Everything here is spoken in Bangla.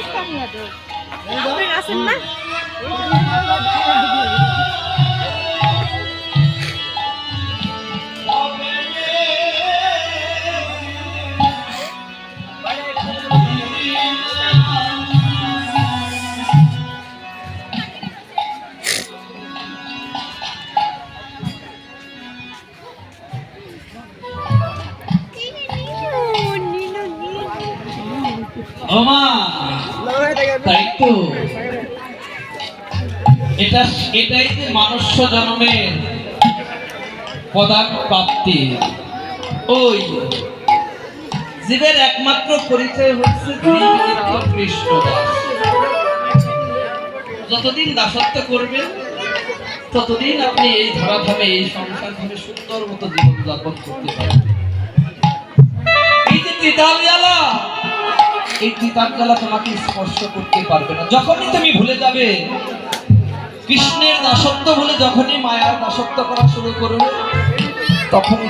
আপনি আসেন না ওমা জন্মের প্রাপ্তি ওই জীবের একমাত্র পরিচয় হচ্ছে কৃষ্ণ যতদিন দাসত্ব করবেন, ততদিন আপনি এই ধরাধামে, এই সংসার সুন্দর মতো জীবন যাপন করতে পারবেন। এই যে তিতাল জ্বালা এই কিতাব দ্বারা তোমাকে স্পর্শ করতে পারবে না। যখনই তুমি ভুলে যাবে, কৃষ্ণের দাসত্ব বলে যখনই মায়ার দাসত্ব করা শুরু করবে, তখনই